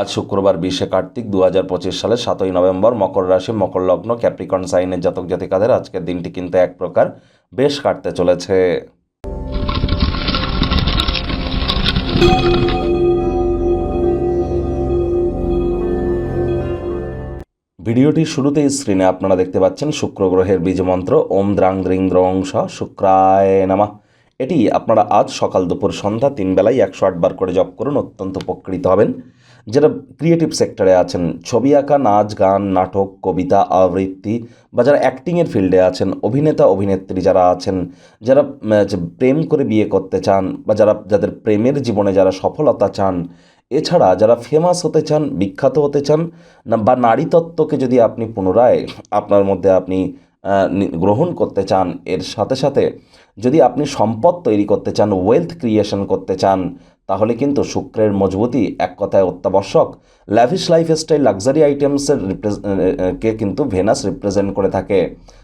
আজ শুক্রবার বিশে কার্তিক দু হাজার পঁচিশ সালের সাতই নভেম্বর মকর রাশি, মকর লগ্ন, ক্যাপ্রিকন সাইনের জাতক জাতিকাদের আজকের দিনটি কিন্তু এক প্রকার বেশ কাটতে চলেছে। ভিডিওটির শুরুতেই স্ক্রিনে আপনারা দেখতে পাচ্ছেন শুক্র গ্রহের বীজমন্ত্র ওম দ্রাং দ্রিং দ্রং স শুক্রায় নামা। এটি আপনারা আজ সকাল দুপুর সন্ধ্যা তিন বেলায় একশো আটবার করে জপ করুন, অত্যন্ত উপকৃত হবেন। যারা ক্রিয়েটিভ সেক্টরে আছেন, ছবি আঁকা, নাচ, গান, নাটক, কবিতা, আবৃত্তি বা যারা অ্যাক্টিংয়ের ফিল্ডে আছেন, অভিনেতা, অভিনেত্রী যারা আছেন, যারা প্রেম করে বিয়ে করতে চান বা যারা, যাদের প্রেমের জীবনে যারা সফলতা চান, এছাড়া যারা ফেমাস হতে চান, বিখ্যাত হতে চান বা নারী তত্ত্বকে যদি আপনি পুনরায় আপনার মধ্যে আপনি গ্রহণ করতে চান, এর সাথে সাথে যদি আপনি সম্পদ তৈরি করতে চান ওয়েলথ ক্রিয়েশন করতে চান তাহলে কিন্তু শুক্রের মজবুতি এক কথায় অত্যাবশ্যক। ল্যাভিশ লাইফস্টাইল লাক্সারি আইটেমসের কে কিন্তু ভেনাস রিপ্রেজেন্ট করে থাকে।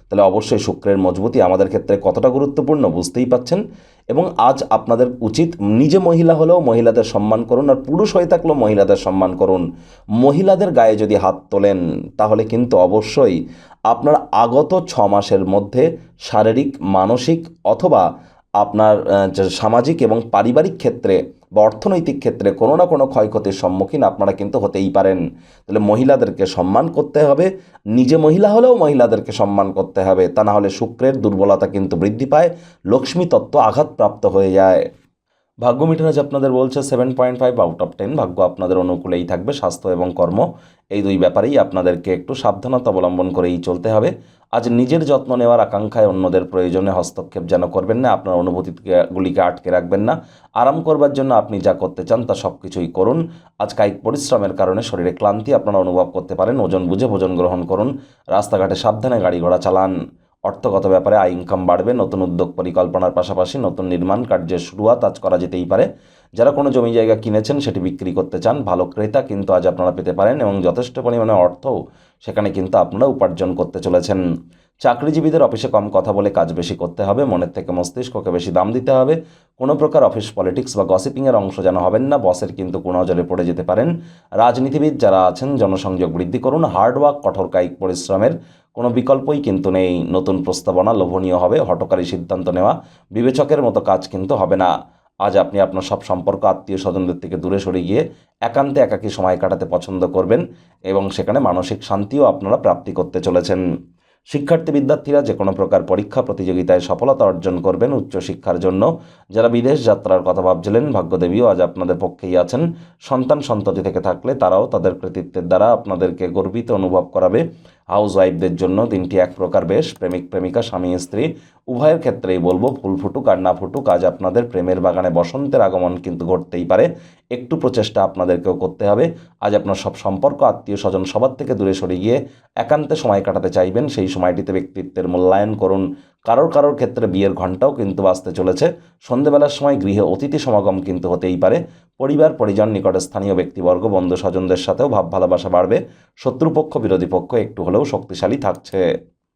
তাহলে অবশ্যই শুক্রের মজবুতি আমাদের ক্ষেত্রে কতটা গুরুত্বপূর্ণ বুঝতেই পাচ্ছেন? এবং আজ আপনাদের উচিত নিজে মহিলা হলেও মহিলাদের সম্মান করুন আর পুরুষ হয়ে থাকলেও মহিলাদের সম্মান করুন। মহিলাদের গায়ে যদি হাত তোলেন, তাহলে কিন্তু অবশ্যই আপনার আগত ছ মাসের মধ্যে শারীরিক, মানসিক অথবা আপনার সামাজিক এবং পারিবারিক ক্ষেত্রে বা অর্থনৈতিক ক্ষেত্রে কোনো না কোনো ক্ষয়ক্ষতির সম্মুখীন আপনারা কিন্তু হতেই পারেন। তাহলে মহিলাদেরকে সম্মান করতে হবে, নিজে মহিলা হলেও মহিলাদেরকে সম্মান করতে হবে। তা না হলে শুক্রের দুর্বলতা কিন্তু বৃদ্ধি পায়, লক্ষ্মী তত্ত্ব আঘাতপ্রাপ্ত হয়ে যায়। ভাগ্য মিটারাজ আপনাদের বলছে seven point five out of ten ভাগ্য আপনাদের অনুকূলেই থাকবে, স্বাস্থ্য এবং কর্ম, এই দুই ব্যাপারেই আপনাদেরকে একটু সাবধানতা অবলম্বন করেই চলতে হবে। আজ নিজের যত্ন নেওয়ার আকাঙ্ক্ষায় অন্যদের প্রয়োজনে হস্তক্ষেপ যেন করবেন না, আপনার অনুভূতিগুলিকে আটকে রাখবেন না। আরাম করবার জন্য আপনি যা করতে চান তা সব কিছুই করুন। আজ কায়িক পরিশ্রমের কারণে শরীরে ক্লান্তি আপনারা অনুভব করতে পারেন, ওজন বুঝে ভোজন গ্রহণ করুন, রাস্তাঘাটে সাবধানে গাড়ি ঘোড়া চালান। অর্থগত ব্যাপারে আয় ইনকাম বাড়বে, নতুন উদ্যোগ পরিকল্পনার পাশাপাশি নতুন নির্মাণ কার্যের শুরুয়াত আজ করা যেতেই পারে। যারা কোনো জমি জায়গা কিনেছেন, সেটি বিক্রি করতে চান, ভালো ক্রেতা কিন্তু আজ আপনারা পেতে পারেন এবং যথেষ্ট পরিমাণে অর্থও সেখানে কিন্তু আপনারা উপার্জন করতে চলেছেন। চাকরিজীবীদের অফিসে কম কথা বলে কাজ বেশি করতে হবে, মনের থেকে মস্তিষ্ককে বেশি দাম দিতে হবে। কোনো প্রকার অফিস পলিটিক্স বা গসিপিংয়ের অংশ যেন হবেন না বসের কিন্তু কোনো নজরে পড়ে যেতে পারেন। রাজনীতিবিদ যারা আছেন, জনসংযোগ বৃদ্ধি করুন হার্ডওয়ার্ক কঠোর কায়িক পরিশ্রমের কোনো বিকল্পই কিন্তু নেই। নতুন প্রস্তাবনা লোভনীয় হবে, হটকারী সিদ্ধান্ত নেওয়া, বিবেচকের মতো কাজ কিন্তু হবে না। আজ আপনি আপনার সব সম্পর্ক, আত্মীয় স্বজনদের থেকে দূরে সরে গিয়ে একান্তে একাকী সময় কাটাতে পছন্দ করবেন এবং সেখানে মানসিক শান্তিও আপনারা প্রাপ্তি করতে চলেছেন। শিক্ষার্থী বিদ্যার্থীরা যে কোনো প্রকার পরীক্ষা প্রতিযোগিতায় সফলতা অর্জন করবেন উচ্চশিক্ষার জন্য। যারা বিদেশ যাত্রার কথা ভাবছিলেন, ভাগ্যদেবীও আজ আপনাদের পক্ষেই আছেন। সন্তান সন্ততি থেকে থাকলে তারাও তাদের কৃতিত্বের দ্বারা আপনাদেরকে গর্বিত অনুভব করাবে। হাউস ওয়াইফদের জন্য দিনটি এক প্রকার বেশ, প্রেমিক, প্রেমিকা, স্বামী, স্ত্রী। উভয়ের ক্ষেত্রেই বলব ফুল ফুটুক আর না ফুটুক, আজ আপনাদের প্রেমের বাগানে বসন্তের আগমন কিন্তু ঘটতেই পারে। একটু প্রচেষ্টা আপনাদেরকেও করতে হবে। আজ আপনার সব সম্পর্ক, আত্মীয় স্বজন সবার থেকে দূরে সরে গিয়ে একান্তে সময় কাটাতে চাইবেন। সেই সময়টিতে ব্যক্তিত্বের মূল্যায়ন করুন। কারোর কারোর ক্ষেত্রে বিয়ের ঘন্টাও কিন্তু বাঁচতে চলেছে। সন্ধেবেলার সময় গৃহে অতিথি সমাগম কিন্তু হতেই পারে। পরিবার, পরিজন, নিকটে স্থানীয় ব্যক্তিবর্গ বন্ধু স্বজনদের সাথেও ভাব ভালোবাসা বাড়বে। শত্রুপক্ষ, বিরোধী পক্ষ একটু হলেও শক্তিশালী থাকছে।